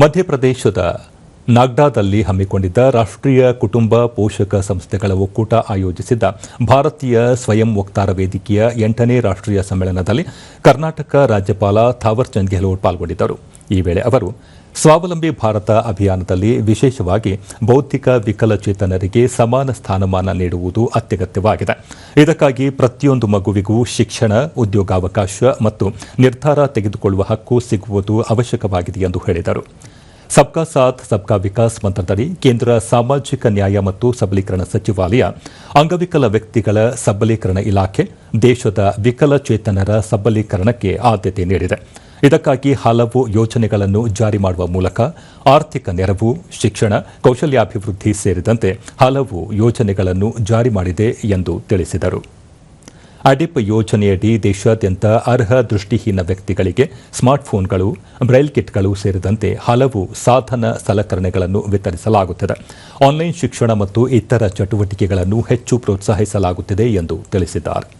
ಮಧ್ಯಪ್ರದೇಶದ ನಾಗ್ಡಾದಲ್ಲಿ ಹಮ್ಮಿಕೊಂಡಿದ್ದ ರಾಷ್ಟ್ರೀಯ ಕುಟುಂಬ ಪೋಷಕ ಸಂಸ್ಥೆಗಳ ಒಕ್ಕೂಟ ಆಯೋಜಿಸಿದ್ದ ಭಾರತೀಯ ಸ್ವಯಂ ವಕ್ತಾರ ವೇದಿಕೆಯ ಎಂಟನೇ ರಾಷ್ಟ್ರೀಯ ಸಮ್ಮೇಳನದಲ್ಲಿ ಕರ್ನಾಟಕ ರಾಜ್ಯಪಾಲ ಥಾವರ್ಚಂದ್ ಗೆಹ್ಲೋಟ್ ಪಾಲ್ಗೊಂಡಿದ್ದರು. ಈ ವೇಳೆ ಅವರು ಸ್ವಾವಲಂಬಿ ಭಾರತ ಅಭಿಯಾನದಲ್ಲಿ ವಿಶೇಷವಾಗಿ ಬೌದ್ಧಿಕ ವಿಕಲಚೇತನರಿಗೆ ಸಮಾನ ಸ್ಥಾನಮಾನ ನೀಡುವುದು ಅತ್ಯಗತ್ಯವಾಗಿದೆ. ಇದಕ್ಕಾಗಿ ಪ್ರತಿಯೊಂದು ಮಗುವಿಗೂ ಶಿಕ್ಷಣ, ಉದ್ಯೋಗಾವಕಾಶ ಮತ್ತು ನಿರ್ಧಾರ ತೆಗೆದುಕೊಳ್ಳುವ ಹಕ್ಕು ಸಿಗುವುದು ಅವಶ್ಯಕವಾಗಿದೆ ಎಂದು ಹೇಳಿದರು. ಸಬ್ಕಾ ಸಾಥ್, ಸಬ್ಕಾ ವಿಕಾಸ್ ಮಂತ್ರದಡಿ ಕೇಂದ್ರ ಸಾಮಾಜಿಕ ನ್ಯಾಯ ಮತ್ತು ಸಬಲೀಕರಣ ಸಚಿವಾಲಯ, ಅಂಗವಿಕಲ ವ್ಯಕ್ತಿಗಳ ಸಬಲೀಕರಣ ಇಲಾಖೆ, ದೇಶದ ವಿಕಲಚೇತನರ ಸಬಲೀಕರಣಕ್ಕೆ ಆದ್ಯತೆ ನೀಡಿದೆ. ಇದಕ್ಕಾಗಿ ಹಲವು ಯೋಜನೆಗಳನ್ನು ಜಾರಿ ಮಾಡುವ ಮೂಲಕ ಆರ್ಥಿಕ ನೆರವು, ಶಿಕ್ಷಣ, ಕೌಶಲ್ಯಾಭಿವೃದ್ಧಿ ಸೇರಿದಂತೆ ಹಲವು ಯೋಜನೆಗಳನ್ನು ಜಾರಿ ಮಾಡಿದೆ ಎಂದು ತಿಳಿಸಿದರು. ಅಡಿಪ್ ಯೋಜನೆಯಡಿ ದೇಶಾದ್ಯಂತ ಅರ್ಹ ದೃಷ್ಟಿಹೀನ ವ್ಯಕ್ತಿಗಳಿಗೆ ಸ್ಮಾರ್ಟ್ಫೋನ್ಗಳು, ಬ್ರೈಲ್ ಕಿಟ್ಗಳು ಸೇರಿದಂತೆ ಹಲವು ಸಾಧನ ಸಲಕರಣೆಗಳನ್ನು ವಿತರಿಸಲಾಗುತ್ತದೆ. ಆನ್ಲೈನ್ ಶಿಕ್ಷಣ ಮತ್ತು ಇತರ ಚಟುವಟಿಕೆಗಳನ್ನು ಹೆಚ್ಚು ಪ್ರೋತ್ಸಾಹಿಸಲಾಗುತ್ತಿದೆ ಎಂದು ತಿಳಿಸಿದ್ದಾರೆ.